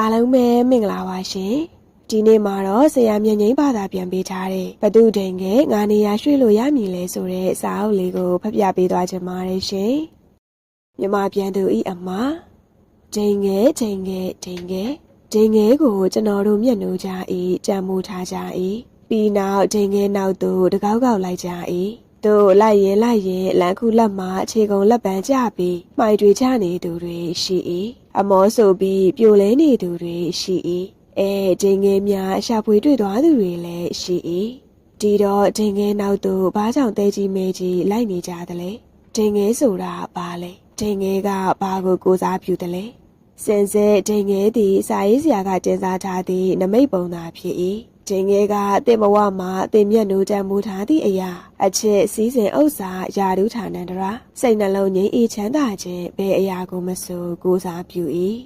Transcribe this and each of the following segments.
အားလုံးပဲမင်္ဂလာပါရှင်ဒီနေ့မှာတော့ဆရာမြင့်ငိမ့်ဘာသာပြန်ပေးထားတဲ့ဘသူတိန်ကငါနေရရွှေ့လို့ရမည်လဲဆိုတဲ့စာအုပ်လေးကိုဖတ်ပြပေးသွားချင်ပါတယ်ရှင်မြမပြန်သူဤအမဒိန်ငယ်ဒိန်ငယ်ဒိန်ငယ်ဒိန်ငယ်ကိုကျွန်တော်တို့မျက်နှာကြ၏ကြံမိုးထားကြ၏ပြီးနောက်ဒိန်ငယ်နောက်သို့တကောက်ကောက်လိုက်ကြ၏ တို့လိုက်ရင်လိုက်ရင်လန်ခုလက်မှာအခြေကုံလက်ပန်းကြပြီးမှိုက်တွေချနေသူတွေရှိ၏အမောဆိုပြီးပြိုလဲနေသူတွေရှိ၏အဲဒိန်ငယ်များရှာဖွေတွေ့သွားသူတွေလည်းရှိ၏ဒီတော့ဒိန်ငယ်နောက်သို့ဘာကြောင့်တဲကြီးမဲကြီးလိုက်နေကြသလဲဒိန်ငယ်ဆိုတာဘာလဲဒိန်ငယ်ကဘာကိုကိုစားပြုသလဲစင်စဲဒိန်ငယ်သည်စာရေးဆရာကတင်စားထားသည့်နမိတ်ပုံသာဖြစ်၏ ဒိန်ငယ်ကတင်ဘဝမှာတင်မျက်နှိုးတံမူထားသည့်အရာအချစ်စည်းစိမ်ဥစ္စာယာဒုဌာနန္တရာစိတ်နှလုံးငြိမ်းအေးချမ်းသာခြင်းဘယ်အရာကိုမဆိုကိုစားပြု၏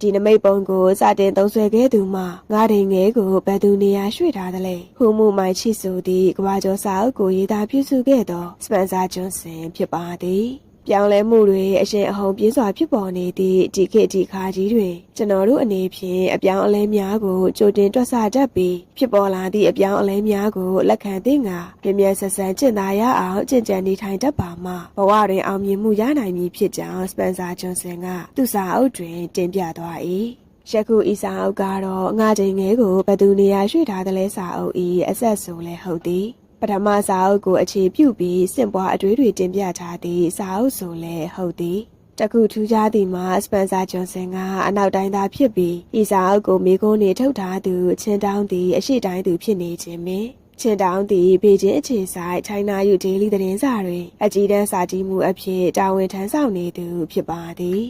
ဒီနမိတ်ပုံကိုစတင်သုံးဆွဲခဲ့သူမှငါဒိန်ငယ်ကိုဘယ်သူနေရာရွှေ့ထားသလဲဟူမှုမိုင်ချစ်ဆိုသည့်ကဘာကျော်စာအုပ်ကိုရေးသားပြုစုခဲ့သောစပန်ဆာဂျွန်ဆင်ဖြစ်ပါသည် ပြောင်းလဲမှုတွေအရှင်အဟုန်ပြင်းစွာဖြစ်ပေါ်နေသည့်ဒီခေတ်ဒီခါကြီးတွင်ကျွန်တော်တို့အနေဖြင့်အပြောင်းအလဲများကိုကြိုတင်တွက်ဆတတ်ပြီးဖြစ်ပေါ်လာသည့်အပြောင်းအလဲများကိုလက်ခံသိငါပြင်းပြဆက်ဆန်ကျင့်သားရအောင်ကြင်ကြံနေထိုင်တတ်ပါမှဘဝတွင်အောင်မြင်မှုရနိုင်မည်ဖြစ်ကြောင်းစပန်ဆာဂျွန်ဆင်ကသူ့စာအုပ်တွင်တင်ပြသွား၏ယခုဤစာအုပ်ကတော့ငါချိန်ငယ်ကိုဘယ်သူနေရာရွှေ့ထားသလဲစာအုပ်ဤအဆက်ဆိုလဲဟုတ်သည် ပထမစာအုပ်ကိုအခြေပြုပြီးစင့်ပွားအတွေးတွေတင်ပြထားသည့်စာအုပ်ဆိုလဲဟုတ်သည်တခုထူးခြားသည်မှာစပန်ဆာဂျွန်ဆန်ကအနောက်တိုင်းသားဖြစ်ပြီးဤစာအုပ်ကိုမိကုန်းနေထုတ်ထားသူချင်းတောင်းသည်အရှိတိုင်းသူဖြစ်နေခြင်းပင်ချင်းတောင်းသည်ဘေကျင်းအခြေဆိုင်ချိုင်းနာယူဒေးလီသတင်းစာတွင်အကြီးတန်းစာကြည့်မှုအဖြစ်တာဝန်ထမ်းဆောင်နေသူဖြစ်ပါသည်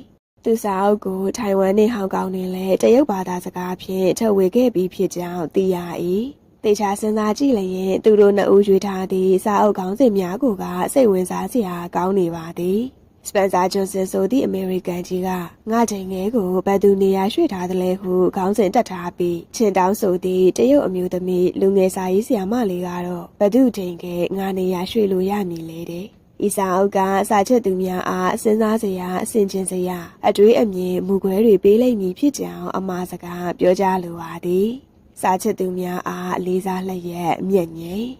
သူစာအုပ်ကိုထိုင်ဝမ်နှင့်ဟောင်ကောင်တွင်လည်းတရုတ်ဘာသာစကားဖြင့်ထုတ်ဝေခဲ့ပြီးဖြစ်ကြောင်းသိရ၏ တေချာစဉ်းစားကြည့်လျင်သူတို့နှစ်ဦးရွေးထားသည့်စာအုပ်ကောင်းစဉ်များကိုကစိတ်ဝင်စားစရာကောင်းနေပါသည်စပန်ဆာဂျွန်ဆန်ဆိုသည့်အမေရိကန်ကြီးကငါချိန်ငယ်ကိုဘယ်သူနေရာရွှေ့ထားသလဲဟုခေါင်းစဉ်တက်ထားပြီးချင်းတောင်းဆိုသည့်တရုတ်အမျိုးသမီးလူငယ်စာရေးဆရာမလေးကတော့ဘသူချိန်ကငါနေရာရွှေ့လို့ရမည်လေတဲ့ဤစာအုပ်ကစာချက်သူများအားစဉ်းစားစရာအဆင်ခြင်စရာအတွေးအမြင်မူကွဲတွေပေးလိုက်မည်ဖြစ်ကြောင်းအမှားစကားပြောကြားလိုပါသည် စာချစ်သူများအားလေးစားလျက်မြင့်ငိမ့်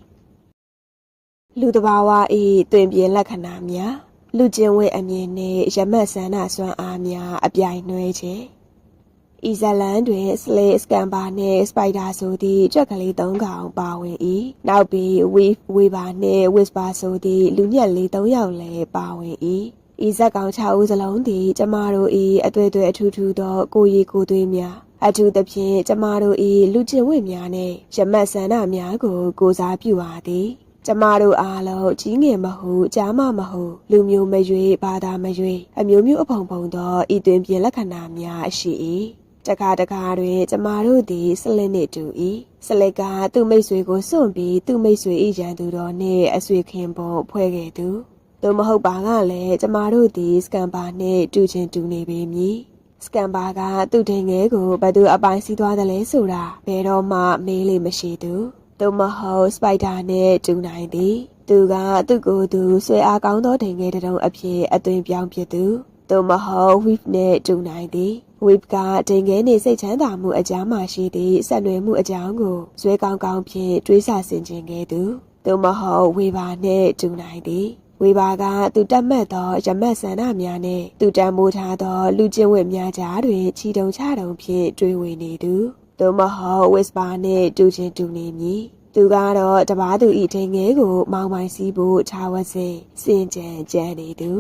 လူတဘာဝဤတွင်ပြင်းလက္ခဏာများလူချင်းဝဲအမြင်နှင့်ရမတ်ဆန္ဒစွမ်းအားများအပြိုင်နှွဲခြင်းဤဇလန်တွင်စလေစကန်ပါနှင့်စပိုက်ဒါဆိုသည့်ကြွက်ကလေး၃ကောင်ပါဝင်၏နောက်ပြီးဝီဝေပါနှင့်ဝစ်ပါဆိုသည့်လူညက်လေး၃ယောက်လည်းပါဝင်၏ဤဇက်ကောင်6ဦးစလုံးသည်ကျမတို့၏အတွေ့အတွေ့အထူးထူးသောကိုရီကိုသွေးများ အထူးသဖြင့်ကျမတို့၏လူချင်းဝိများနှင့်ရမတ်ဆန္ဒများကိုကိုစားပြုပါသည်ကျမတို့အားလုံးကြီးငယ်မဟုကြားမမဟုလူမျိုးမရွေဘာသာမရွေအမျိုးမျိုးအဖုံဖုံသောဤတွင်ပြင်လက္ခဏာများရှိ၏တခါတခါတွင်ကျမတို့သည်ဆလစ်နှင့်တူ၏ဆလစ်ကသူ့မိတ်ဆွေကိုစွန့်ပြီးသူ့မိတ်ဆွေ၏ရန်သူတော်နှင့်အဆွေခင်ပုံဖွဲ့ခဲ့သူသို့မဟုတ်ပါကလည်းကျမတို့သည်စကန်ပါနှင့်တူချင်းတူနေပေမည် စကန်ပါကသူ့တင်ငယ်ကိုဘသူအပိုင်းစီးသွားတယ်လဲဆိုတာဘယ်တော့မှမေးလို့မရှိသူသို့မဟုတ်စပိုက်ဒါနဲ့တူနိုင်သည်သူကသူ့ကိုယ်သူဆွဲအားကောင်းသောတင်ငယ်တုံးအဖြစ်အသွင်ပြောင်းဖြစ်သူသို့မဟုတ် whip နဲ့တူနိုင်သည် whip ကတင်ငယ်နေစိတ်ချမ်းသာမှုအကြောင်းမှရှိသည့်ဆက်နွယ်မှုအကြောင်းကိုဇွဲကောင်းကောင်းဖြင့်တွေးဆဆင်ခြင်ခဲ့သူသို့မဟုတ်ဝေပါနဲ့တူနိုင်သည် ဝေဘာကသူတက်မှတ်သောရမတ်ဆန္ဒများနှင့်သူတံမိုးထားသော လူချင်းဝတ်များကြားတွင်ခြီတုံချတုံဖြင့်တွေးဝေနေသူသို့မဟုတ်ဝစ်ပါနှင့်တူချင်းတူနေမည်သူကတော့တပားသူဤထိန်ငယ်ကို မောင်းပိုင်စီးဖို့ခြားဝတ်စဉ်စင်ကြံကြံနေသူ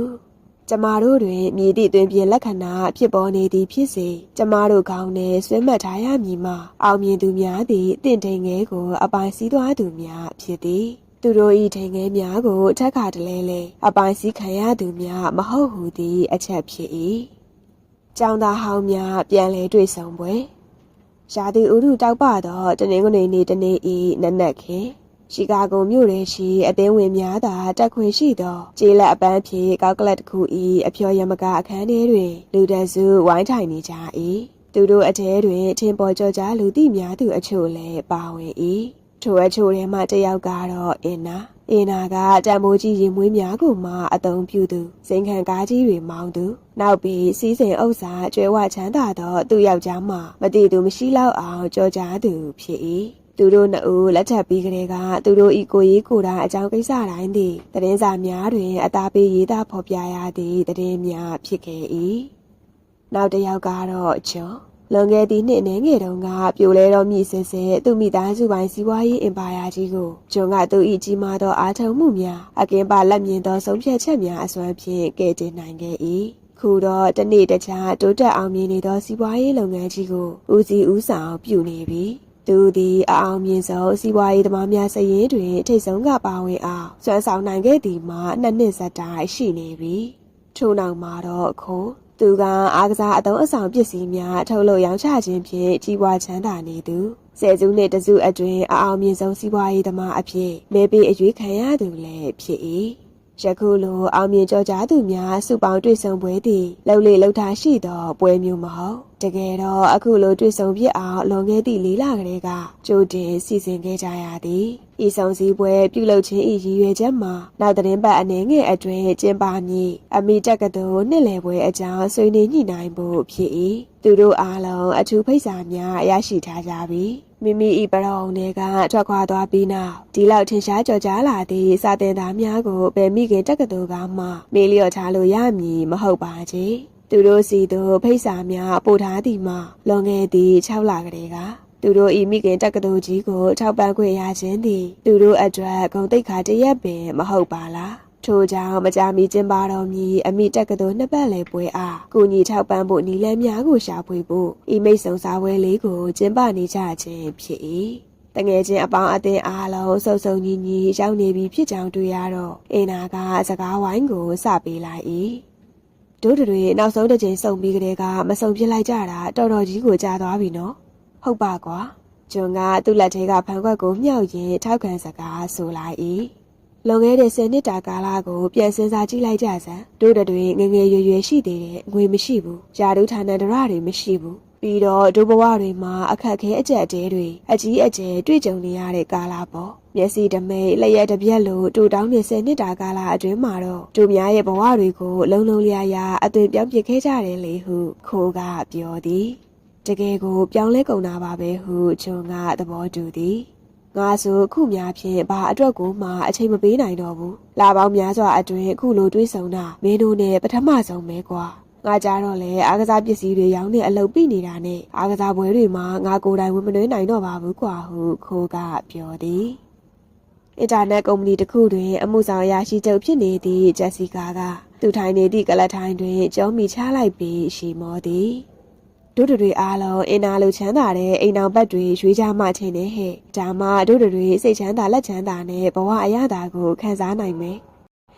ကျမတို့တွင်မြည်သည့်တွင်ပြင်လက္ခဏာဖြစ်ပေါ်နေသည်ဖြစ်စေကျမတို့ကောင်းနဲ့ဆွဲမှတ်ထားရမည်မှာအောင်မြင်သူများသည်တင့်ထိန်ငယ်ကို အပိုင်စည်းသွားသူများဖြစ်သည် သူတို့ဤထိန်ငယ်များကိုထက်ခါတလဲလဲအပိုင်စည်းခံရသူများမဟုတ်ဟုသည့်အချက်ဖြစ်၏ကျောင်းသားဟောင်းများပြန်လဲတွေ့ဆုံပွဲရာသီဥတုတောက်ပသောတနင်္ဂနွေနေ့တနေ့ဤနက်နက်ခင်ရှီကာဂိုမြို့ရဲရှိအသင်းဝင်များသာတက်ခွင့်ရှိသောကျေးလက်အပန်းဖြေကောက်ကလတ်တစ်ခုဤအဖျော်ယမကအခန်းထဲတွင် လူတစုဝိုင်းထိုင်နေကြ၏သူတို့အထဲတွင်ထင်ပေါ်ကျော်ကြားလူသိများသူအချို့လည်းပါဝင်၏ ထိုအချို့ထဲမှတစ်ယောက်ကတော့အင်နာအင်နာကတံမိုးကြီးရင်မွေးများကိုမှအသုံးပြုသူစိန်ခံကားကြီးတွေမောင်းသူနောက်ပြီးစီးစိမ်ဥစ္စာကျွဲဝချမ်းသာသောသူ့ယောက်ျားမှမတည်သူမရှိလောက်အောင်ကြောကြားသူဖြစ်၏သူတို့နှစ်ဦးလက်ထပ်ပြီးကလေးကသူတို့ဤကိုရေးကိုယ်တာအကြောင်းကိစ္စတိုင်းသည်သတင်းစာများတွင်အသားပေးရေးသားဖော်ပြရသည့်သတင်းများဖြစ်ခဲ့၏နောက်တစ်ယောက်ကတော့ကျော် လွန်ခဲ့သည့်နှစ်အနည်းငယ်တုန်းကပြိုလဲတော်မြည်ဆဲဆဲသူမိသားစုပိုင်းစီးပွားရေးအင်ပါယာကြီးကိုဂျွန်ကသူ၏ကြီးမားသောအားထုတ်မှုများအကင်းပါလက်မြင်သောဆုံးဖြတ်ချက်များအစွမ်းဖြင့်ကယ်တင်နိုင်ခဲ့၏ခုတော့တနေ့တခြားတိုးတက်အောင်မြင်နေသောစီးပွားရေးလုပ်ငန်းကြီးကိုဦးစီးဦးဆောင်ပြုနေပြီသူသည်အအောင်မြင်ဆုံးစီးပွားရေးသမားများစရင်တွင်ထိတ်ဆုံးကပါဝင်အောင်စွမ်းဆောင်နိုင်ခဲ့သည်မှာနှစ်နှစ်ဆက်တိုင်ရှိနေပြီထို့နောက်မှာတော့ခု သူကအားကစားအသုံးအဆောင်ပစ္စည်းများထုတ်လုပ်ရောင်းချခြင်းဖြင့်ကြီးပွားချမ်းသာနေသူဆယ်စုနှစ်တစုအတွင်းအအောင်မြင်ဆုံးစီးပွားရေးသမားအဖြစ်မဲပေးအရွေးခံရသူလည်းဖြစ်၏ယခုလိုအောင်မြင်ကြောကြားသူများစုပေါင်းတွေ့ဆုံပွဲသည်လှုပ်လေလှုပ်ထားရှိသောပွဲမျိုးမဟုတ် တကယ်တော့အခုလိုတွေ့ဆုံဖြစ်အောင်လွန်ခဲ့သည့်လေးလကလေးကကြိုတင်စီစဉ်ခဲ့ကြရသည်ဤဆောင်စည်းပွဲပြုလုပ်ခြင်းဤရည်ရွယ်ချက်မှာနောက်သတင်းပတ်အနေငယ်အတွင်းကျင်းပမည်အမိတက္ကသိုလ်နှစ်လည်ပွဲအကြောင်းဆွေးနွေးညှိနှိုင်းဖို့ဖြစ်၏သူတို့အားလုံးအထူးဖိတ်စာများရရှိထားကြပြီမိမိဤပရောင်တွေကထွက်ခွာသွားပြီးနောက်ဒီလောက်ထင်ရှားကြော်ကြားလာသည့်စာတင်သားများကိုဗယ်မိခင်တက္ကသိုလ်ကမှမေးလျော့ထားလို့ရမည်မဟုတ်ပါချေ သူတို့စီတို့ဖိတ်စာများပို့ထားသည်မှာလွန်ခဲ့သည့်6လကလေးကသူတို့ဤမိခင်တက္ကသိုလ်ကြီးကိုထောက်ပံ့ခွင့်ရခြင်းသည်သူတို့အတွက်ဂုဏ်သိက္ခာတစ်ရက်ပင်မဟုတ်ပါလားထို့ကြောင့်မကြာမီကျင်းပတော်မူအမိတက္ကသိုလ်နှစ်ပတ်လည်ပွဲအားကုညီထောက်ပံ့ဖို့နီလန်းများကိုရှာဖွေဖို့ဤမိတ်ဆုံစားပွဲလေးကိုကျင်းပနေကြခြင်းဖြစ်၏တငယ်ချင်းအပေါင်းအသင်းအားလုံးစုံစုံညီညီရောက်နေပြီဖြစ်ကြောင်းတွေ့ရတော့အင်နာကစကားဝိုင်းကိုစပေးလိုက်၏ တို့တွေနောက်ဆုံးတစ်ချိန်စုံပြီးကလေးကမစုံပြစ်လိုက်ကြတာတော်တော်ကြီးကိုကြာသွားပြီနော်ဟုတ်ပါကွာဂျွန်ကသူ့လက်ထဲကဖန်ခွက်ကိုမြှောက်ရင်းထောက်ခံစကားဆိုလိုက်၏လွန်ခဲ့တဲ့10နှစ်တာကာလကိုပြန်စင်စားကြည့်လိုက်ကြစမ်းတို့တွေငငယ်ရွယ်ရွယ်ရှိသေးတယ်ငွေမရှိဘူးယာဒုဌာနန္တရတွေမရှိဘူး ပြီးတော့ဒုဘဝတွေမှာအခက်ခဲအကျက်အတဲတွေအကြီးအကျယ်တွေ့ကြုံနေရတဲ့ကာလပေါ့မျက်စိတမိတ်လက်ရက်တစ်ပြက်လိုတူတောင်းနေ10နှစ်တာကာလအတွင်းမှာတော့သူများရဲ့ဘဝတွေကိုလုံလုံလျားလျားအသွင်ပြောင်းပြခဲ့ကြတယ်လေဟုခိုးကပြောသည်တကယ်ကိုပြောင်းလဲကုန်တာပါပဲဟုဂျွန်ကသဘောတူသည်ငါဆိုခုများဖြင့်ဘာအတွက်ကိုမှအချိန်မပေးနိုင်တော့ဘူးလာပေါင်းများစွာအတွင်းအခုလိုတွေးဆုံတာမင်းတို့နဲ့ပထမဆုံးပဲကွာ ငါကြတော့လေအားကစားပစ္စည်းတွေရောင်းနေအလုပ်ပြနေတာနဲ့အားကစားပွဲတွေမှာငါကိုယ်တိုင်ဝင်မနှွေးနိုင်တော့ပါဘူးကွာဟုခိုးကပြောသည်အင်တာနက်ကုမ္ပဏီတစ်ခုတွင်အမှုဆောင်အရာရှိချုပ်ဖြစ်နေသည့်ဂျက်စီကာကသူထိုင်နေသည့်ကလတ်ထိုင်တွင်ကြောမိချလိုက်ပြီးရှီမောသည်တို့တွေအားလုံးအင်နာလိုချမ်းသာတဲ့အိမ်အောင်ဘက်တွေရွေးကြမှချင်းနေဟဲ့ဒါမှတို့တွေစိတ်ချမ်းသာလက်ချမ်းသာနဲ့ဘဝအရသာကိုခံစားနိုင်မယ်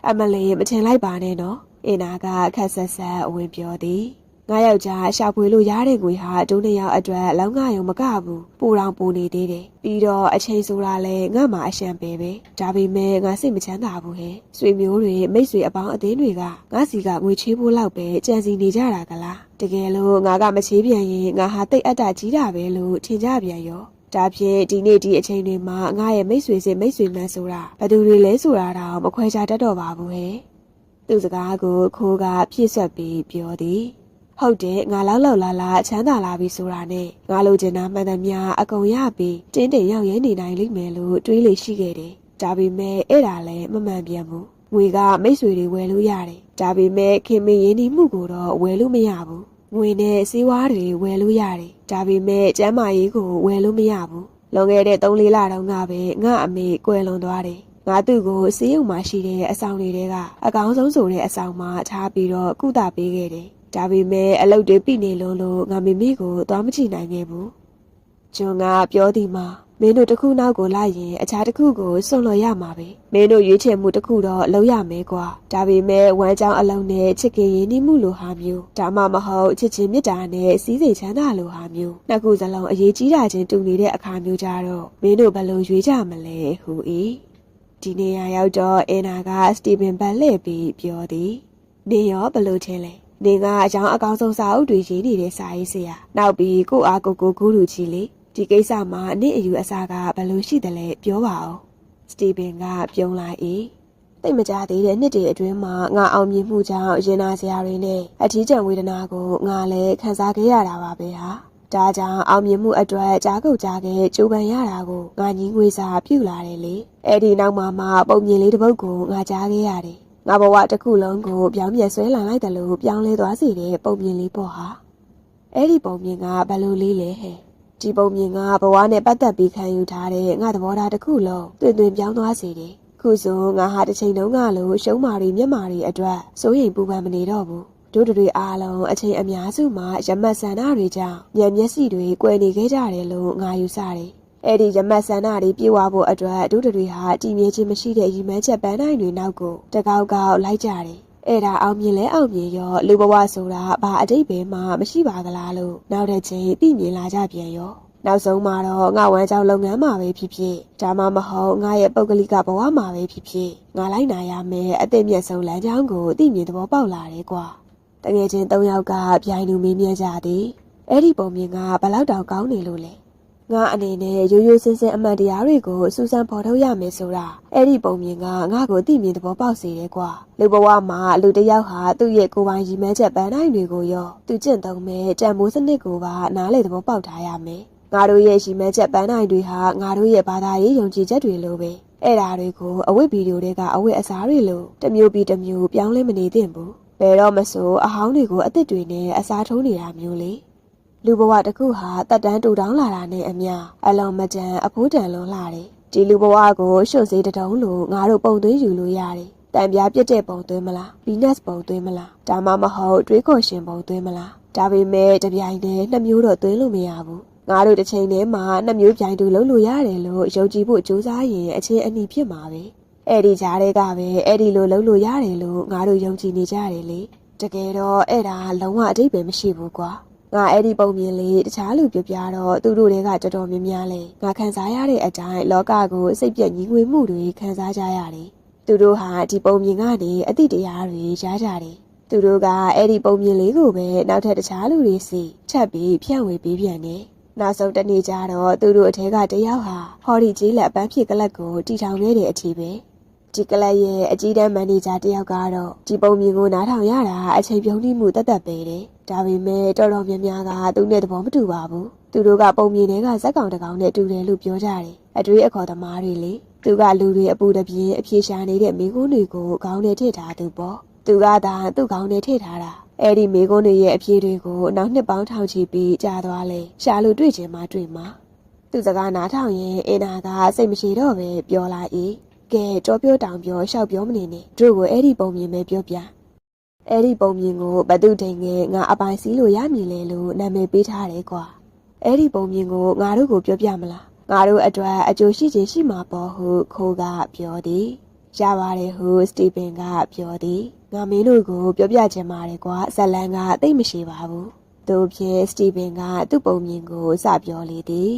အမလီမထင်လိုက်ပါနဲ့နော် အင်နာကခက်ဆက်ဆက်အဝင်ပြောသည်ငါယောက်ျားရှာဖွေလို့ရတဲ့ငွေဟာဒုနှစ်ယောက်အတွက်လောင်းငါယုံမကဘူးပူတောင်ပူနေသေးတယ်ပြီးတော့အချိန်ဆိုတာလဲငါမှအရှံပဲပဲဒါပေမဲ့ငါစိတ်မချမ်းသာဘူးဟဲ့ဆွေမျိုးတွေမိတ်ဆွေအပေါင်းအသင်းတွေကငါစီကငွေချေးဖို့လောက်ပဲကြံစီနေကြတာကလားတကယ်လို့ငါကမချေးပြန်ရင်ငါဟာတိတ်အတ္တကြီးတာပဲလို့ထင်ကြပြန်ရောဒါဖြင့်ဒီနေ့ဒီအချိန်တွေမှာငါရဲ့မိတ်ဆွေစစ်မိတ်ဆွေမှန်းဆိုတာဘယ်သူတွေလဲဆိုတာတော့မခွဲခြားတတ်တော့ပါဘူးဟဲ့ သူစကားကိုခိုးကဖြည့်ဆွက်ပြီးပြောသည်ဟုတ်တယ်ငါလောက်လောက်လာလာချမ်းသာလာပြီဆိုတာနဲ့ငါလိုချင်တာမှန်သမျှအကုန်ရပြီးတင်းတင်းရောက်ရဲနေနိုင်လိမ့်မယ်လို့တွေးလေရှိခဲ့တယ်ဒါပေမဲ့အဲ့ဒါလည်းမမှန်ပြန်ဘူးငွေကမိတ်ဆွေတွေဝယ်လို့ရတယ်ဒါပေမဲ့ခင်မင်းရင်းနှီးမှုကိုတော့ဝယ်လို့မရဘူးငွေနဲ့စီးဝါးတွေဝယ်လို့ရတယ်ဒါပေမဲ့ကျမ်းမာရေးကိုဝယ်လို့မရဘူးလွန်ခဲ့တဲ့3-4လတုန်းကပဲငါအမေကွယ်လွန်သွားတယ် ငါသူ့ကိုစေးရုံမှာရှိတဲ့အဆောင်တွေထဲကအကောင်းဆုံးဆိုတဲ့အဆောင်မှာထားပြီးတော့ကုသပေးခဲ့တယ်ဒါပေမဲ့အလုပ်တွေပြနေလုံးလို့ငါမိမိကိုသွားမကြည့်နိုင်ခဲ့ဘူးဂျွန်ကပြောသည်မှာမင်းတို့တစ်ခုနောက်ကိုလိုက်ရင်အခြားတစ်ခုကိုစွန့်လွတ်ရမှာပဲမင်းတို့ရွေးချယ်မှုတစ်ခုတော့လုပ်ရမယ်ကွာဒါပေမဲ့ဝမ်းကြောင်းအလုံးနဲ့ချစ်ခင်ရင်းနှီးမှုလိုဟာမျိုးဒါမှမဟုတ်ချစ်ချင်းမေတ္တာနဲ့စီးစိမ်ချမ်းသာလိုဟာမျိုးနှစ်ခုစလုံးအရေးကြီးတာချင်းတူနေတဲ့အခါမျိုးကြတော့မင်းတို့ဘယ်လိုရွေးကြမလဲဟူ၏ ဒီနေရာရောက်တော့အင်နာကစတီဗင်ဘတ်လှည့်ပြီးပြောသည်နေရောဘယ်လိုထင်လဲနေကအကြောင်းအကောင်းဆုံးစာအုပ်တွေရေးနေတဲ့စာရေးဆရာနောက်ပြီးကိုအားကိုကိုကူးလူကြီးလေဒီကိစ္စမှာအနစ်အယူအဆကဘယ်လိုရှိတယ်လဲပြောပါဦးစတီဗင်ကပြုံးလိုက်၏သိမကြသေးတဲ့နှစ်တည်းအတွင်းမှာငါအောင်မြင်မှုကြောင့်ရင်နာစရာတွေနဲ့အထီးကျန်ဝေဒနာကိုငါလည်းခံစားခဲ့ရတာပါပဲဟာ ဒါကြောင့်အောင်မြင်မှုအတွက်ကြားကုတ်ကြားခဲ့ကြိုးပမ်းရတာကိုငါညီငွေစာပြုလာတယ်လေအဲ့ဒီနောက်မှာမှပုံမြင်လေးတစ်ပုဒ်ကိုငါကြားခဲ့ရတယ်ငါဘဝတစ်ခုလုံးကိုပြောင်းပြန်ဆွဲလာလိုက်တယ်လို့ပြောင်းလဲသွားစေတဲ့ပုံမြင်လေးပေါ့ဟာအဲ့ဒီပုံမြင်ကဘယ်လိုလေးလဲဟဲ့ဒီပုံမြင်ကဘဝနဲ့ပတ်သက်ပြီးခံယူထားတဲ့ငါသဘောထားတစ်ခုလုံးတွင်တွင်ပြောင်းသွားစေတယ်။ခုဆိုငါဟာတစ်ချိန်လုံးကလို့ရှုံးမာရီမျက်မာရီအတွက်စိုးရိမ်ပူပန်မနေတော့ဘူး။ တို့တွေအားလုံးအချိန်အများစုမှာရမတ်ဆန္ဒတွေကြောင့်မျက်မျက်စိတွေကွယ်နေခဲ့ကြတယ်လို့ငါယူဆတယ်။အဲ့ဒီရမတ်ဆန္ဒတွေပြေဝဖို့အတွက်တို့တွေဟာတည်မြဲခြင်းမရှိတဲ့ရည်မှန်းချက်ပန်းတိုင်းတွေနောက်ကိုတကောက်ကောက်လိုက်ကြတယ်။အဲ့ဒါအောင်မြင်လဲအောင်မြင်ရောလူဘဝဆိုတာဘာအတိတ်ပဲမှမရှိပါကလားလို့နောက်တစ်ချိန်သိမြင်လာကြပြန်ရောနောက်ဆုံးမှာတော့ငါဝမ်းကြောင်းလုပ်ငန်းမှာပဲဖြစ်ဖြစ်ဒါမှမဟုတ်ငါရဲ့ပုဂ္ဂလိကဘဝမှာပဲဖြစ်ဖြစ်ငါလိုက်နာရမယ်အသက်မြတ်ဆုံးလမ်းကြောင်းကိုသိမြင်သဘောပေါက်လာတယ်ကွာ တကယ်ချင်း၃ယောက်ကပြိုင်လူမေးမြန်းကြသည်အဲ့ဒီပုံမြင်ကဘလောက်တောင်ကောင်းနေလို့လဲငါအနေနဲ့ရိုးရိုးစင်စင်အမှန်တရားတွေကိုစူးစမ်းဖော်ထုတ်ရမယ်ဆိုတာအဲ့ဒီပုံမြင်ကငါ့ကိုသိမြင်သဘောပေါက်စေတယ်ကွာလူဘဝမှာလူတစ်ယောက်ဟာသူ့ရဲ့ကိုယ်ပိုင်ရည်မှန်းချက်ပန်းတိုင်းတွေကိုရောသူကျင့်သုံးမဲ့တန်မိုးစနစ်ကိုပါနားလေသဘောပေါက်ထားရမယ်ငါတို့ရဲ့ရည်မှန်းချက်ပန်းတိုင်းတွေဟာငါတို့ရဲ့ဘာသာရေးယုံကြည်ချက်တွေလိုပဲအဲ့ဓာတွေကိုအဝိဗီဒီယိုတွေကအဝိအစားတွေလိုတစ်မျိုးပြီးတစ်မျိုးပြောင်းလဲမနေသင့်ဘူး ဘယ်တော့မဆိုအဟောင်းတွေကိုအစ်စ်တွေနဲ့အစားထိုးနေတာမျိုးလေလူဘဝတစ်ခုဟာတက်တန်းတူတောင်းလာတာနဲ့အမျှအလုံးမတန်အဖိုးတန်လွန်လာတယ်။ဒီလူဘဝကိုရှုပ်စေးတတုံးလို့ငါတို့ပုံသွင်းယူလို့ရတယ်။တံပြားပြစ်တဲ့ပုံသွင်းမလား။ဗီနက်စ်ပုံသွင်းမလား။ဒါမှမဟုတ်တွေးခေါ်ရှင်ပုံသွင်းမလား။ဒါပေမဲ့တပြိုင်တည်းနှစ်မျိုးတော့သွင်းလို့မရဘူး။ငါတို့တစ်ချိန်တည်းမှာနှစ်မျိုးပြိုင်တူလုပ်လို့ရတယ်လို့ယုံကြည်ဖို့ကြိုးစားရင်အချင်းအနီဖြစ်မှာပဲ။ အဲ့ဒီကြားတွေကပဲအဲ့ဒီလိုလုပ်လို့ရတယ်လို့ငါတို့ယုံကြည်နေကြတယ်လေ။တကယ်တော့အဲ့ဒါလုံးဝအတိတ်ပဲမရှိဘူးကွာ။ငါအဲ့ဒီပုံမြင်လေးတခြားလူပြပြတော့သူတို့တွေကတော်တော်များများလဲငါခံစားရတဲ့အတိုင်းလောကကိုစိတ်ပြက်ညီငွေမှုတွေခံစားကြရတယ်။သူတို့ဟာဒီပုံမြင်ကနေအတိတ်တရားတွေရကြတယ်။သူတို့ကအဲ့ဒီပုံမြင်လေးကိုပဲနောက်ထပ်တခြားလူတွေစီချက်ပြီးဖြန့်ဝေပေးပြန်တယ်။နောက်ဆုံးတနေ့ကျတော့သူတို့အထက်ကတယောက်ဟာဟော်ဒီကြီးလက်ပန်းဖြစ်ကလပ်ကိုတီထောင်ခဲ့တဲ့အထီပဲ။ ဒီကလပ်ရဲ့အကြီးတန်းမန်နေဂျာတယောက်ကတော့ဒီပုံမြင်ကိုနားထောင်ရတာအချိန်ပြုံးတိမှုတတ်တတ်ပဲတယ်။ဒါပေမဲ့တော်တော်များများကသူနဲ့သဘောမတူပါဘူး။သူတို့ကပုံမြင်တွေကဇက်ကောင်တစ်ကောင်နဲ့တူတယ်လို့ပြောကြတယ်။အတွေးအခေါ်သမားတွေလေ။သူကလူတွေအပူတပြင်းအပြေရှာနေတဲ့မိကုန်းတွေကိုခေါင်းနဲ့ထည့်ထားသူပေါ့။သူကသာသူ့ခေါင်းနဲ့ထည့်ထားတာ။အဲ့ဒီမိကုန်းတွေရဲ့အပြေတွေကိုနောက်နှစ်ပေါင်းထောင်ချီပြီးကြာသွားလဲ။ရှာလို့တွေ့ချင်မှတွေ့မှာ။သူစကားနားထောင်ရင်အင်နာကစိတ်မရှိတော့ပဲပြောလာ၏ကဲ ကြောပြောတောင်ပြောရှောက်ပြောမနေနဲ့တို့ကိုအဲ့ဒီပုံမြင်ပဲပြောပြအဲ့ဒီပုံမြင်ကိုဘသူထိန်ငယ်ငါအပိုင်စီးလို့ရမည်လေလို့နာမည်ပေးထားတယ်ကွာအဲ့ဒီပုံမြင်ကိုငါတို့ကိုပြောပြမလားငါတို့အတွက်အကျိုးရှိခြင်းရှိမှာပေါ့ဟုခိုးကပြောသည်ရပါတယ်ဟုစတီဗင်ကပြောသည်ငါမင်းတို့ကိုပြောပြချင်ပါတယ်ကွာဇက်လန်ကသိပ်မရှိပါဘူးတို့ဖြင့်စတီဗင်ကသူ့ပုံမြင်ကိုစပြောလေသည်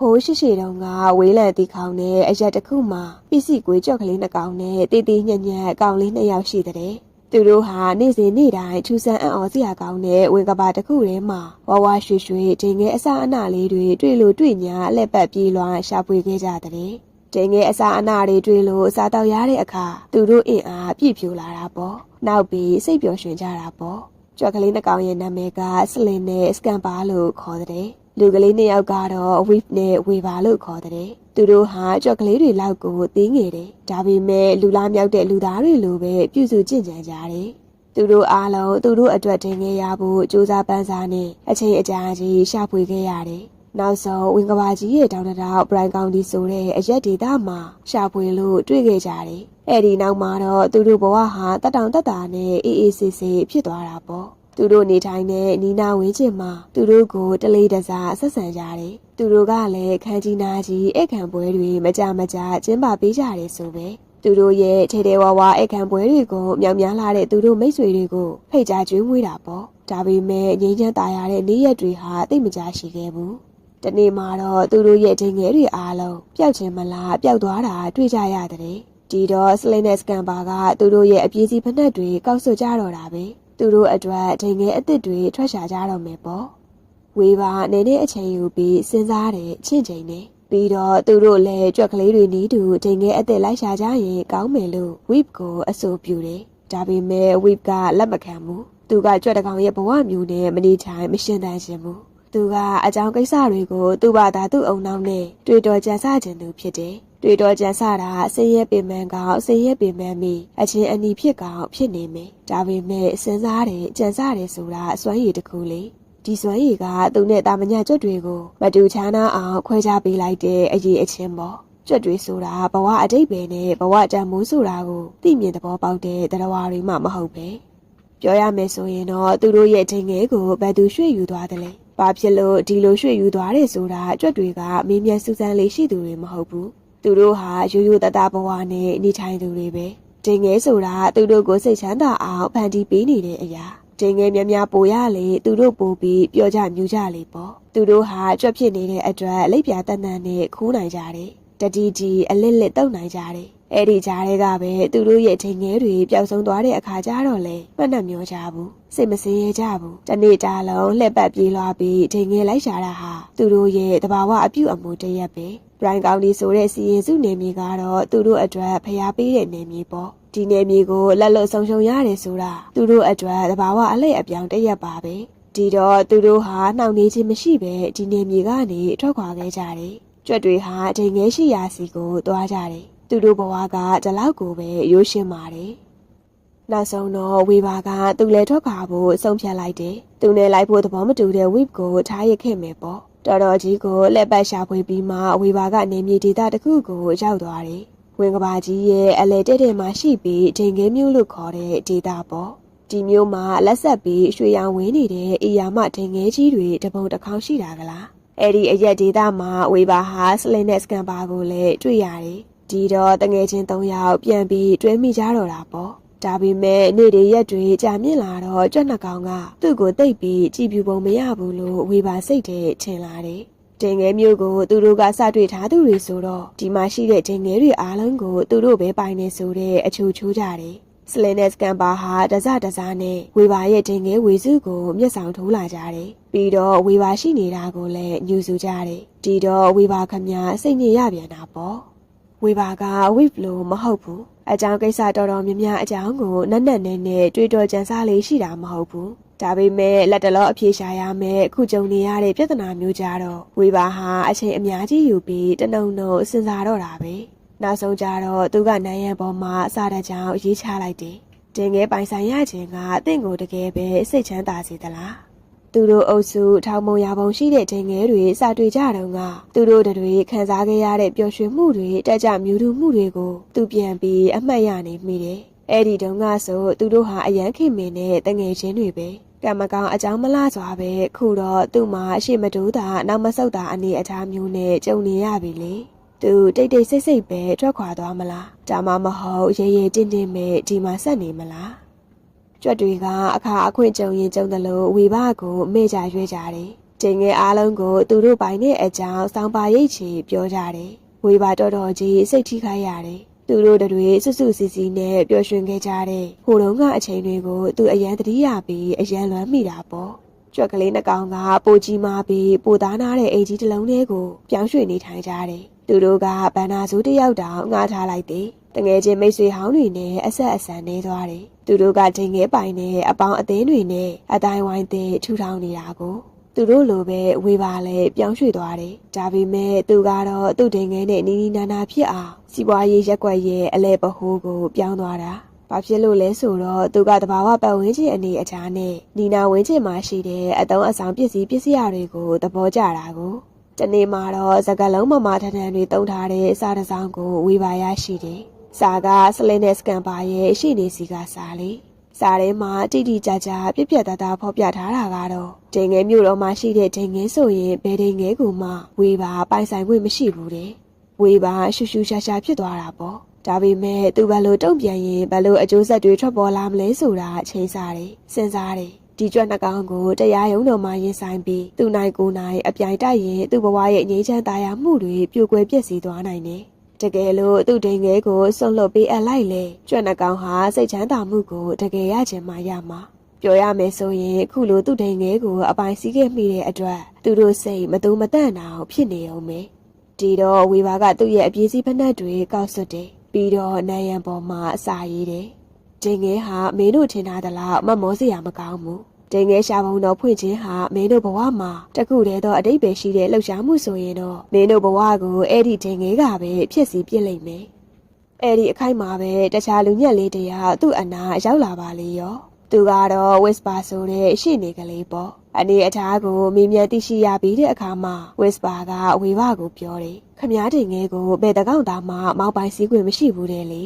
ဟိုးရှိရှိတုန်းကဝေးလံတီခေါင်နဲ့အရက်တစ်ခုမှာပစ္စည်းကွေးကြော့ကလေးနှစ်ကောင်နဲ့တေးသေးညံ့ညံ့အကောင်လေးနှစ်ယောက်ရှိတဲ့သူတို့ဟာနေ့စဉ်နေ့တိုင်းထူဆန်းအံ့ဩစရာကောင်းတဲ့ဝင်ကဘာတစ်ခုထဲမှာဝါဝါရွှေရွှေဒိငယ်အစအနလေးတွေတွေ့လို့တွေ့ညာအလက်ပတ်ပြေးလွှာရှာဖွေခဲ့ကြတဲ့ဒိငယ်အစအနတွေတွေ့လို့စားတော့ရတဲ့အခါသူတို့အင်အားပြည့်ဖြိုလာတာပေါ့နောက်ပြီးစိတ်ပျော်ရွှင်ကြတာပေါ့ကြောက်ကလေးနှစ်ကောင်ရဲ့နာမည်ကစလင်နဲ့စကန်ပါလို့ခေါ်တဲ့ လူကလေးနှစ်ယောက်ကတော့ wave နဲ့ wave လို့ခေါ်တဲ့သူတို့ဟာကြောက်ကလေးတွေလောက်ကိုသိငယ်တယ်ဒါပေမဲ့လူလားမြောက်တဲ့လူသားတွေလိုပဲပြုစုကျင့်ကြံကြတယ်သူတို့အားလုံးသူတို့အတွက်တင်ခဲ့ရဖို့စူးစမ်းပန်းစားနဲ့အချိန်အကြာကြီးရှာဖွေခဲ့ရတယ်နောက်ဆုံးဝင်းကဘာကြီးရဲ့တောင်တထောက်ဘရိုင်ကောင်ဒီဆိုတဲ့အရက်ဒေတာမှာရှာဖွေလို့တွေ့ခဲ့ကြတယ်။အဲ့ဒီနောက်မှာတော့သူတို့ဘဝဟာတက်တောင်တက်တာနဲ့အေးအေးဆေးဆေးဖြစ်သွားတာပေါ့။ သူတို့နေထိုင်တဲ့နီနာဝင်းကျင်မှာသူတို့ကိုတလေးတစားဆက်ဆံကြတယ်။သူတို့ကလည်းခန်းကြီးနာကြီးဧကန်ပွဲတွေမကြမကြကျင်းပပေးကြတယ်ဆိုပဲ။သူတို့ရဲ့ထေထေဝါဝါဧကန်ပွဲတွေကိုမြောင်များလာတဲ့သူတို့မိတ်ဆွေတွေကိုဖိတ်ကြားကျွေးမွေးတာပေါ့။ဒါပေမဲ့ငြိမ်းချမ်းသာရတဲ့နေ့ရက်တွေဟာတိတ်မကြရှိခဲ့ဘူး။တနေ့မှာတော့သူတို့ရဲ့ဒိငယ်တွေအားလုံးပျောက်ခြင်းမလားပျောက်သွားတာတွေ့ကြရတဲ့ဒီတော့စလင်းနဲ့စကန်ပါကသူတို့ရဲ့အပြေးစီဖက်နှက်တွေကောက်ဆွကြတော့တာပဲ သူတို့အတွက်ဒိငယ်အစ်စ်တွေထွက်ရှာကြတော့မယ်ပေါ့ဟဝေပါနေတဲ့အချိန်ယူပြီးစဉ်းစားတယ်ချင့်ချိန်နေပြီးတော့သူတို့လည်းကြွက်ကလေးတွေနီးတူဒိန်ငယ်အသက်လိုက်ရှာကြရင်ကောင်းမယ်လို့ဝိပကိုအဆိုပြုတယ်ဒါပေမဲ့ဝိပကလက်မခံဘူးသူကကြွက်တကောင်ရဲ့ဘဝမျိုးနဲ့မနေထိုင်မရှင်းတမ်းခြင်းဘူးသူကအကြောင်းကိစ္စတွေကိုသူ့ဘာသာသူ့အုံနောက်နဲ့တွေ့တော်ကြံစခြင်းသူဖြစ်တယ် တွေ့တော်ကြံစတာဆင်းရဲပင်ပန်းကောင်ဆင်းရဲပင်ပန်းမိအချင်းအနီဖြစ်ကောင်ဖြစ်နေမယ်ဒါပေမဲ့စဉ်းစားတယ်ကြံစတယ်ဆိုတာအစွမ်းရည်တစ်ခုလေဒီစွမ်းရည်ကသူနဲ့တာမညကျွတ်တွေကိုမတူချမ်းသာအောင်ခွဲခြားပေးလိုက်တဲ့အရေးအချင်းပေါ့ကျွတ်တွေဆိုတာဘဝအတိတ်ပဲနဲ့ဘဝတန်မိုးဆိုတာကိုသိမြင်သဘောပေါက်တဲ့တရားတွေမှမဟုတ်ပဲပြောရမယ်ဆိုရင်တော့သူတို့ရဲ့ချိန်ငယ်ကိုဘယ်သူရွှေ့ယူသွားတယ်လဲဘာဖြစ်လို့ဒီလိုရွှေ့ယူသွားတယ်ဆိုတာကျွတ်တွေကမင်းမြန်စူးစမ်းလေးရှိသူတွေမဟုတ်ဘူး သူတို့ဟာရိုးရိုးတသားဘဝနဲ့နေထိုင်သူတွေပဲချိန်ငယ်ဆိုတာသူတို့ကိုစိတ်ချမ်းသာအောင်ဖန်တီးပေးနေတဲ့အရာချိန်ငယ်များများပိုရလေသူတို့ပိုပြီးပြောကြမြူကြလေပေါ့သူတို့ဟာကြွက်ဖြစ်နေတဲ့အတွက်လက်ပြတန်တန်နဲ့ခိုးနိုင်ကြတယ်တတိတီအလစ်လစ်တုံနိုင်ကြတယ်အဲ့ဒီကြားတွေကပဲသူတို့ရဲ့ချိန်ငယ်တွေပျောက်ဆုံးသွားတဲ့အခါကျတော့လေမှတ်နှမျောကြဘူးစိတ်မစင်းရဲကြဘူးတနေ့တာလုံးလှက်ပတ်ပြေးလွှားပြီးချိန်ငယ်လိုက်ရှာတာဟာသူတို့ရဲ့တဘာဝအပြုအမူတရက်ပဲ ဘရိုင်ကောင်ဒီဆိုတဲ့စီရင်စုနေမြေကတော့သူတို့အတွက်ဖျားပေးတဲ့နေမြေပေါ့ဒီနေမြေကိုလက်လွတ်ဆုံးရှုံရတယ်ဆိုတာသူတို့အတွက်တဘာဝအလိတ်အပြောင်းတရက်ပါပဲဒီတော့သူတို့ဟာနှောင့်နှေးခြင်းမရှိပဲဒီနေမြေကနေထွက်ခွာခဲ့ကြတယ်ကြွက်တွေဟာဒိန်ငယ်ရှိရာစီကိုသွားကြတယ်သူတို့ဘဝကဒီလောက်ကိုပဲရိုးရှင်းပါတယ်နောက်ဆုံးတော့ဝေဘာကသူ့လဲထွက်ခွာဖို့ဆုံးဖြတ်လိုက်တယ်သူနဲ့လိုက်ဖို့သဘောမတူတဲ့ဝိပကိုထားရခဲ့မယ်ပေါ့ တော်တော်ကြီးကိုလက်ပတ်ရှာဖွေပြီးမှဝေဘာကနေမြေဒေသတစ်ခုကိုရောက်သွားတယ်ဝင်ကဘာကြီးရဲ့အလဲတဲ့တဲ့မှာရှိပြီးဒိန်ငယ်မျိုးလို့ခေါ်တဲ့ဒေသပေါ့ဒီမျိုးမှာလက်ဆက်ပြီးရွှေရောင်ဝင်းနေတဲ့အီယာမဒိန်ငယ်ကြီးတွေတပုံတစ်ခေါက်ရှိတာကလားအဲ့ဒီအရက်ဒေသမှာဝေဘာဟာစလင်းနဲ့စကန်ပါကိုလည်းတွေ့ရတယ်ဒီတော့တငယ်ချင်း၃ယောက်ပြန်ပြီးတွဲမိကြတော့တာပေါ့ ဒါပေမဲ့နေ့တွေရက်တွေကြာမြင့်လာတော့ကြွက်နှကောင်ကသူ့ကိုတိတ်ပြီးကြည်ပြူပုံမရဘူးလို့ဝေပါစိတ်ထဲထင်လာတယ်တင်ငယ်မျိုးကိုသူတို့ကစတွေ့ထားသူတွေဆိုတော့ဒီမှာရှိတဲ့တင်ငယ်တွေအားလုံးကိုသူတို့ပဲပိုင်နေဆိုတဲ့အချိုချိုးကြတယ်စလင်းနဲ့စကန်ပါဟာတစတစနဲ့ဝေပါရဲ့တင်ငယ်ဝေစုကိုမျက်ဆောင်ထိုးလာကြတယ်ပြီးတော့ဝေပါရှိနေတာကိုလည်းညှူဆူကြတယ်ဒီတော့ဝေပါခမညာစိတ်ညစ်ရပြန်တာပေါ့ ဝေပါကဝိပလို့မဟုတ်ဘူးအကြောင်းကိစ္စတော်တော်များများအကြောင်းကိုနက်နက်နဲနဲတွေးတော်ကြံစားလေးရှိတာမဟုတ်ဘူးဒါပေမဲ့လက်တလောအပြေရှာရမယ်အခုကြုံနေရတဲ့ပြဿနာမျိုးကြတော့ဝေပါဟာအချိန်အများကြီးယူပြီးတနုံနုံစဉ်းစားတော့တာပဲနောက်ဆုံးကြတော့သူကနိုင်ရန်ပေါ်မှာအစားတကြောင်ရေးချလိုက်တယ်တင်ငယ်ပိုင်ဆိုင်ရခြင်းကတင့်ကိုတကယ်ပဲစိတ်ချမ်းသာစေသလား သူတို့အုပ်စုထောင်မုံရပုံရှိတဲ့တင်ငယ်တွေစတွေ့ကြတော့ကသူတို့တွေခံစားခဲ့ရတဲ့ပျော်ရွှင်မှုတွေတက်ကြမြူတူမှုတွေကိုသူပြန်ပြီးအမှတ်ရနေမိတယ်အဲ့ဒီတုန်းကဆိုသူတို့ဟာအရန်ခင်မင်းနဲ့တငယ်ချင်းတွေပဲကံမကောင်းအကြောင်းမလားစွာပဲခုတော့သူ့မှာအရှိမတိုးတာနောက်မဆုတ်တာအနေအထားမျိုးနဲ့ကြုံနေရပြီလေသူတိတ်တိတ်ဆိတ်ဆိတ်ပဲထွက်ခွာသွားမလားဒါမှမဟုတ်ရေရေတင်းတင်းပဲဒီမှာဆက်နေမလား ကြွက်တွေကအခါအခွင့်ကြုံရင်ကြုံတယ်လို့ဝေဘကိုမေ့ကြရွေးကြတယ်ချိန်ငယ်အားလုံးကိုသူတို့ပိုင်တဲ့အကြောင်းစောင်းပါရိတ်ချီပြောကြတယ်ဝေဘတော်တော်ကြီးစိတ်ထိခိုက်ရတယ်သူတို့တွေစွစွစီစီနဲ့ပျော်ရွှင်ခဲ့ကြတဲ့ဟိုတုန်းကအချိန်တွေကိုသူအရန်တတိယပြီးအရန်လွမ်းမိတာပေါ့ကြွက်ကလေးနှကောင်ကပိုကြီးမားပြီးပိုသားနာတဲ့အိမ်ကြီးတစ်လုံးလေးကိုပြောင်းရွှေ့နေထိုင်ကြတယ်သူတို့ကဗန္နာစုတယောက်တောင်ငှားထားလိုက်တယ်တငယ်ချင်းမိတ်ဆွေဟောင်းတွေနဲ့အဆက်အဆန်နေသွားတယ် သူတို့ကဒိန်ငယ်ပိုင်နဲ့အပေါင်းအသင်းတွေနဲ့အတိုင်းဝိုင်းတဲ့ထူထောင်နေတာကိုသူတို့လိုပဲဝေပါလဲပြောင်းရွှေ့သွားတယ်။ဒါပေမဲ့သူကတော့သူ့ဒိန်ငယ်နဲ့နီနီနာနာဖြစ်အောင်စီးပွားရေးရက်ွက်ရဲ့အလဲပဟိုးကိုပြောင်းသွားတာ။ဘာဖြစ်လို့လဲဆိုတော့သူကတဘာဝပတ်ဝန်းကျင်အနေအထားနဲ့နီနာဝန်းကျင်မှာရှိတဲ့အတုံးအဆောင်ပစ္စည်းပစ္စည်းတွေကိုသဘောကျတာကိုတနေ့မှာတော့စကလုံးမမထထန်တွေတုံးထားတဲ့စားတစောင်းကိုဝေပါရရှိတယ်။ စာကစလင်းနဲ့စကန်ပါရဲ့ရှိနေစီကစားလေ။စာထဲမှာတိတိကျကျပြက်ပြက်သားသားဖော်ပြထားတာကတော့ဒိန်ငယ်မြို့တော်မှာရှိတဲ့ဒိန်ငယ်ဆိုရင်ဘယ်ဒိန်ငယ်ကိုမှဝေပါပိုင်ဆိုင်ခွင့်မရှိဘူးတဲ့ဝေပါရှူရှူရှာရှာဖြစ်သွားတာပေါ့ဒါပေမဲ့သူဘယ်လိုတုံ့ပြန်ရင်ဘယ်လိုအကျိုးဆက်တွေထွက်ပေါ်လာမလဲဆိုတာချိန်စားတယ်စဉ်းစားတယ်ဒီကြွနှကောင်ကိုတရားရုံးတော်မှာရင်ဆိုင်ပြီးသူနိုင်ကိုနိုင်အပြိုင်တိုက်ရင်သူ့ဘဝရဲ့ငြိမ်းချမ်းသာယာမှုတွေပြိုကွယ်ပျက်စီးသွားနိုင်တယ် တကယ်လို့သူ့ဒိန်ငယ်ကိုဆုံးလွတ်ပေးအပ်လိုက်လေကြွနှကောင်ဟာစိတ်ချမ်းသာမှုကိုတကယ်ရချင်မှရမှာပြောရမယ်ဆိုရင်ခုလိုသူ့တိန်ငယ်ကိုအပိုင်စီးခဲ့မိတဲ့အတွက်သူတို့စိတ်မတူမတန့်တာဖြစ်နေအောင်ပဲဒီတော့ဝေဘာကသူ့ရဲ့အပြည့်စည်းဖက်နှက်တွေကောက်ဆွတ်တယ်ပြီးတော့နယံပေါ်မှာအစာရေးတယ်တိန်ငယ်ဟာမင်းတို့ထင်ထားသလောက်မမောစရာမကောင်းဘူး တိန်ငယ်ရှာပုံတော်ဖွင့်ခြင်းဟာမင်းတို့ဘဝမှာတခုတည်းသောအတိတ်ပဲရှိတဲ့လှုပ်ရှားမှုဆိုရင်တော့မင်းတို့ဘဝကိုအဲ့ဒီတိန်ငယ်ကပဲဖြစ်စီပြစ်လိုက်မယ်အဲ့ဒီအခိုက်မှာပဲတခြားလူညက်လေးတယောက်သူ့အနာရောက်လာပါလေရောသူကတော့ Whisper ဆိုတဲ့ရှေ့နေကလေးပေါ့အနေအထားကိုမေးမြန်းသိရှိရပြီးတဲ့အခါမှာ Whisper ကဝေဘကိုပြောတယ်ခမားတင်ငယ်ကိုဘယ်တကောင်သားမှမောက်ပိုင်စည်းခွင့်မရှိဘူးတဲ့လေ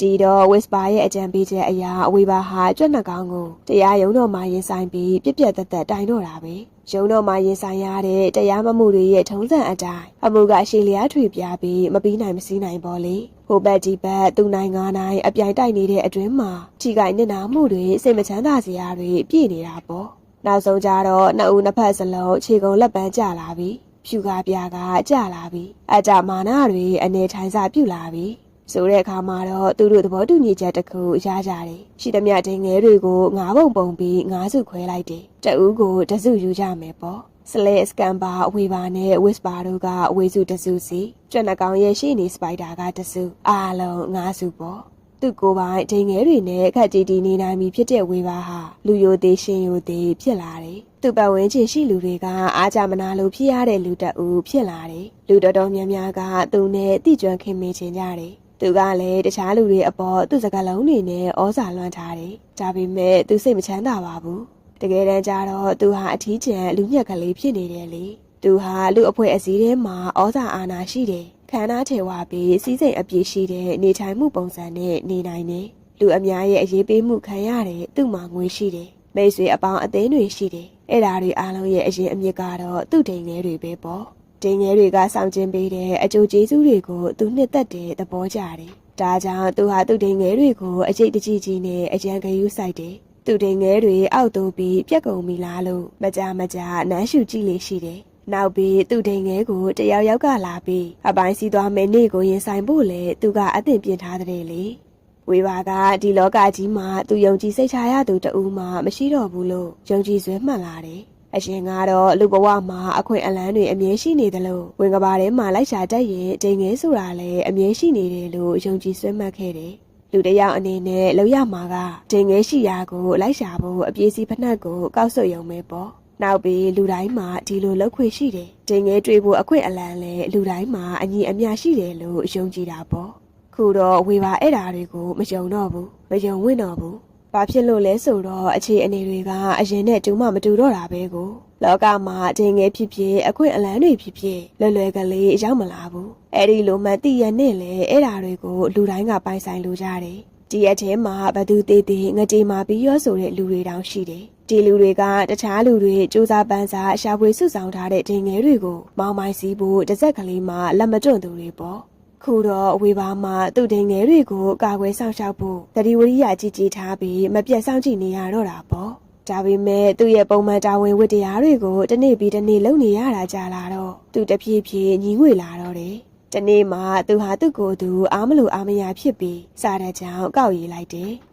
ဒီတော့ Whisper ရဲ့အကြံပေးချက်အရာဝေဘာဟာကြွက်နှကောင်ကိုတရားရုံးတော်မှာရင်ဆိုင်ပြီးပြက်ပြက်တက်တက်တိုင်တော့တာပဲရုံးတော်မှာရင်ဆိုင်ရတဲ့တရားမမှုတွေရဲ့ထုံးစံအတိုင်းအမှုကရှေ့လျားထွေပြပြီးမပြီးနိုင်မစည်းနိုင်ပါလေဟိုဘက်ဒီဘက်သူ့နိုင်ငံတိုင်းအပြိုင်တိုက်နေတဲ့အတွင်းမှာထိခိုက်နစ်နာမှုတွေစိတ်မချမ်းသာစရာတွေပြည့်နေတာပေါ့နောက်ဆုံးကြတော့နှစ်ဦးနှစ်ဖက်စလုံးခြေကုံလက်ပန်းကျလာပြီဖြူကားပြားကကျလာပြီအကြမာနတွေအနေထိုင်စားပြုတ်လာပြီ ဆိုတဲ့အခါမှာတော့သူတို့သဘောတူညီချက်တစ်ခုရကြတယ်ရှိသမျှဒိန်ငယ်တွေကိုငါးပုံပုံပြီးငါးစုခွဲလိုက်တယ်တအူးကိုတစ်စုယူကြမယ်ပေါ့စလဲစကန်ပါအဝေပါနဲ့ဝစ်ပါတို့ကအဝေစုတစ်စုစီကျွမ်းနှကောင်ရဲ့ရှိနေစပိုက်တာကတစ်စုအားလုံးငါးစုပေါ့သူ့ကိုယ်ပိုင်ဒိန်ငယ်တွေနဲ့ခက်တီတီနေနိုင်ပြီဖြစ်တဲ့ဝေပါဟာလူယိုသေးရှင်ယိုသေးဖြစ်လာတယ်သူ့ပတ်ဝန်းကျင်ရှိလူတွေကအားကြမနာလို့ဖြစ်ရတဲ့လူတအူဖြစ်လာတယ်လူတော်တော်များများကသူနဲ့တိကျွမ်းခင်မင်ချင်ကြတယ် သူကလည်းတခြားလူတွေအပေါ်သူ့စကားလုံးတွေနဲ့ဩဇာလွှမ်းထားတယ်။ဒါပေမဲ့သူစိတ်မချမ်းသာပါဘူး။တကယ်တမ်းကျတော့သူဟာအထီးကျန်လူညက်ကလေးဖြစ်နေတယ်လေ။သူဟာလူအဖွဲ့အစည်းထဲမှာဩဇာအာဏာရှိတယ်။ခန္ဓာထေဝါပြီးစီးစိမ်အပြည့်ရှိတဲ့နေထိုင်မှုပုံစံနဲ့နေနိုင်တယ်။လူအများရဲ့အရေးပေးမှုခံရတဲ့သူ့မှာငွေရှိတယ်။မိတ်ဆွေအပေါင်းအသင်းတွေရှိတယ်။အဲ့ဓာတွေအားလုံးရဲ့အရင်အမြစ်ကတော့သူ့တိမ်ငယ်တွေပဲပေါ့။ တင်းငယ်တွေကစောင့်ကျင်းပေးတဲ့အကျိုးကျေးဇူးတွေကိုသူနှစ်သက်တဲ့သဘောကြတယ်။ဒါကြောင့်သူဟာသူ့တင်းငယ်တွေကိုအကျိတ်တကြီးကြီးနဲ့အကြံဂရုစိုက်တယ်။သူ့တင်းငယ်တွေအောက်သို့ပြီးပြက်ကုန်ပြီလားလို့မကြမကြနမ်းရှူကြည့်လေရှိတယ်။နောက်ပြီးသူ့တင်းငယ်ကိုတယောက်ယောက်ကလာပြီးအပိုင်းစီးသွားမယ်နေ့ကိုရင်ဆိုင်ဖို့လေသူကအသင့်ပြင်ထားတဲ့လေ။ဝေဘာကဒီလောကကြီးမှာသူယုံကြည်စိတ်ချရသူတဦးမှမရှိတော့ဘူးလို့ယုံကြည်စွဲမှတ်လာတယ်။ အရှင်ကတော့လူဘဝမှာအခွင့်အလန်းတွေအမြဲရှိနေတယ်လို့ဝင်ကဘာထဲမှာလိုက်ရှာတတ်ရင်ဒိန်ငယ်ဆိုတာလည်းအမြဲရှိနေတယ်လို့ယုံကြည်စွဲမှတ်ခဲ့တယ်။လူတစ်ယောက်အနေနဲ့လောက်ရမှာကဒိန်ငယ်ရှိရာကိုလိုက်ရှာဖို့အပြည့်စီဖက်နှက်ကိုကောက်ဆွတ်ရုံပဲပေါ့။နောက်ပြီးလူတိုင်းမှာဒီလိုလောက်ခွေရှိတယ်။ဒိန်ငယ်တွေ့ဖို့အခွင့်အလန်းလည်းလူတိုင်းမှာအညီအမျှရှိတယ်လို့ယုံကြည်တာပေါ့။ခုတော့ဝေပါအဲ့ဓာတွေကိုမယုံတော့ဘူးမယုံဝင့်တော့ဘူး။ ဘာဖြစ်လို့လဲဆိုတော့အခြေအနေတွေကအရင်နဲ့တူမှမတူတော့တာပဲကိုလောကမှာတင်ငယ်ဖြစ်ဖြစ်အခွင့်အလန်းတွေဖြစ်ဖြစ်လွယ်လွယ်ကလေးရောက်မလာဘူးအဲ့ဒီလိုမှသိရနဲ့လေအဲ့ဓာတွေကိုလူတိုင်းကပိုင်ဆိုင်လိုကြတယ်ဒီအထဲမှာဘသူသေးသေးငကြေမာပြီးရောဆိုတဲ့လူတွေတောင်ရှိတယ်ဒီလူတွေကတခြားလူတွေစူးစမ်းပန်းစားရှာဖွေစုဆောင်ထားတဲ့တင်ငယ်တွေကိုမောင်းမိုင်းစီးဖို့တစ်စက်ကလေးမှလက်မတွန့်သူတွေပေါ့ ခုတော့အဝေပါမှာသူ့တင်ငယ်တွေကိုကာကွယ်ဆောင်ရှောက်ဖို့တတိဝရိယကြီးကြီးထားပြီးမပြတ်စောင့်ကြည့်နေရတော့တာပေါ့ဒါပေမဲ့သူ့ရဲ့ပုံမှန်တာဝန်ဝတ္တရားတွေကိုတစ်နေ့ပြီးတစ်နေ့လုပ်နေရတာကြာလာတော့သူတဖြည်းဖြည်းညီငွေလာတော့တယ်။ဒီနေ့မှသူဟာသူ့ကိုယ်သူအားမလို့အားမရဖြစ်ပြီးစားတဲ့ကြောင်ကောက်ရည်လိုက်တယ်။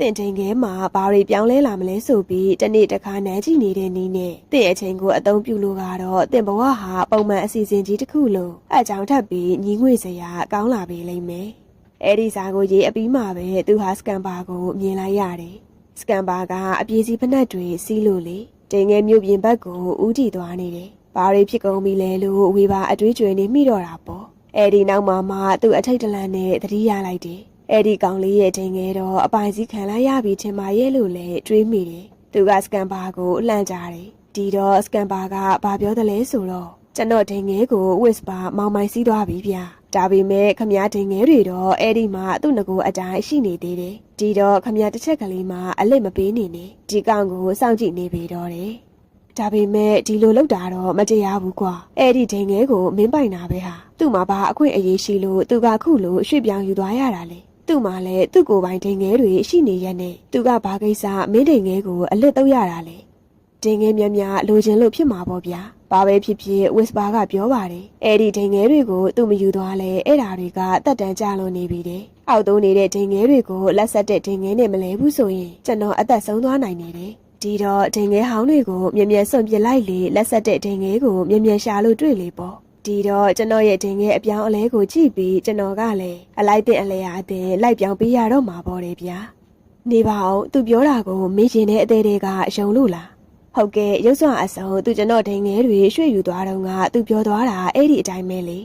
တင့်ထိန်ခဲမှာဘာတွေပြောင်းလဲလာမလဲဆိုပြီးတစ်နေ့တစ်ခါနန်းကြည့်နေတဲ့နီးနဲ့တင့်အချိန်ကိုအသုံးပြုလို့ကတော့တင့်ဘဝဟာပုံမှန်အစီအစဉ်ကြီးတစ်ခုလိုအကြောင်းထပ်ပြီးညီငွေစရာကောင်းလာပြီလိမ့်မယ်။အဲ့ဒီစာကိုရေးအပြီးမှပဲသူဟာစကန်ပါကိုမြင်လိုက်ရတယ်။စကန်ပါကအပြည့်စီဖက်နှက်တွေစီးလို့လေတိမ်ငယ်မြို့ပြင်ဘက်ကိုဦးတည်သွားနေတယ်။ဘာတွေဖြစ်ကုန်ပြီလဲလို့ဝေပါအတွေးကျွေနေမိတော့တာပေါ့။အဲ့ဒီနောက်မှာမှသူ့အထိတ်တလန့်နဲ့သတိရလိုက်တယ်။ အဲ့ဒီကောင်လေးရဲ့တိမ်ငယ်တော့အပိုင်စည်းခံလိုက်ရပြီထင်ပါရဲ့လို့လည်းတွေးမိတယ်။သူကစကန်ပါကိုလှမ်းကြတယ်။ဒီတော့စကန်ပါကဘာပြောသလဲဆိုတော့ကျွန်တော်တိမ်ငယ်ကိုဝစ်ပါမောင်မိုင်စီးသွားပြီဗျာ။ဒါပေမဲ့ခမည်းတင်ငယ်တွေတော့အဲ့ဒီမှာသူ့ငကိုအတိုင်းရှိနေသေးတယ်။ဒီတော့ခမည်းတစ်ချက်ကလေးမှအလစ်မပေးနေနဲ့။ဒီကောင်ကိုစောင့်ကြည့်နေပြီတော့တယ်။ဒါပေမဲ့ဒီလိုလုပ်တာတော့မတရားဘူးကွာ။အဲ့ဒီဒိန်ငယ်ကိုမင်းပိုင်တာပဲဟာ။သူ့မှာဘာအခွင့်အရေးရှိလို့သူကခုလိုရွှေ့ပြောင်းယူသွားရတာလေ။ သူ့မှာလည်းသူ့ကိုယ်ပိုင်ဒိန်ငယ်တွေရှိနေရက်နဲ့သူကဘာကိစ္စမင်းဒိန်ငယ်ကိုအလစ်တော့ရတာလေ။ဒိန်ငယ်များများလိုချင်လို့ဖြစ်မှာပေါ့ဗျာ။ဘာပဲဖြစ်ဖြစ်ဝစ်ပါကပြောပါတယ်။အဲ့ဒီဒိန်ငယ်တွေကိုသူ့မယူသွားလဲအဲ့ဓာတွေကတက်တန်းကြလွန်နေပြီတဲ့ အောက်သုံးနေတဲ့ဒိန်ငယ်တွေကိုလက်ဆက်တဲ့ဒိန်ငယ်နဲ့မလဲဘူးဆိုရင်ကျွန်တော်အသက်ဆုံးသွားနိုင်နေတယ်ဒီတော့ဒိန်ငယ်ဟောင်းတွေကိုမြ мян စွန့်ပစ်လိုက်လေလက်ဆက်တဲ့ဒိန်ငယ်ကိုမြ мян ရှာလို့တွေ့လေပေါ့ ဒီတော့ကျွန်တော်ရဲ့ဒိန်ငယ်အပြောင်းအလဲကိုကြည့်ပြီးကျွန်တော်ကလည်းအလိုက်တဲ့အလဲအတဲ့လိုက်ပြောင်းပေးရတော့မှာပေါ့တယ်ဗျာနေပါအောင်သူပြောတာကိုမေးရင်တဲ့အသေးတွေကအယုံလို့လားဟုတ်ကဲ့ရုပ်စွာအစုံသူကျွန်တော်ဒိန်ငယ်တွေရွှေ့ယူသွားတော့ကသူပြောသွားတာအဲ့ဒီအတိုင်းပဲလေ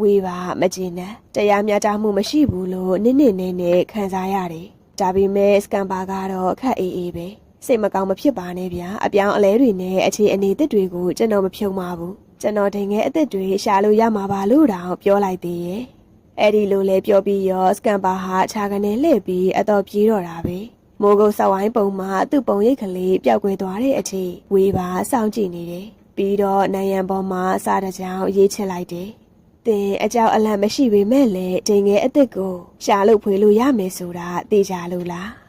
ဝေပါမကျင်နဲ့တရားမျှတမှုမရှိဘူးလို့နစ်နစ်နဲ့နဲ့ခံစားရတယ်ဒါပေမဲ့စကန်ပါကတော့အခက်အေးအေးပဲစိတ်မကောင်းမဖြစ်ပါနဲ့ဗျာအပြောင်းအလဲတွေနဲ့အခြေအနေသစ်တွေကိုကျွန်တော်မဖြုံပါဘူး ကျွန်တော်ဒိန်ငယ်အသစ်တွေရှာလို့ရမှာပါလို့တောင်ပြောလိုက်သေးရဲ့အဲ့ဒီလိုလဲပြောပြီးရောစကန်ပါဟာခြာကနေလှည့်ပြီးအတော်ပြေးတော့တာပဲမိုးကုတ်ဆောက်ဝိုင်းပုံမှာသူ့ပုံရိပ်ကလေးပျောက်ကွယ်သွားတဲ့အထိဝေပါစောင့်ကြည့်နေတယ်။ပြီးတော့နိုင်ရန်ပေါ်မှာစားတစ်ကြောင်ရေးချလိုက်တယ်။တင်အကြောက်အလန့်မရှိပေမဲ့လည်းဒိန်ငယ်အစ်စ်ကိုရှာလို့ဖွေလို့ရမယ်ဆိုတာသိကြလို့လား။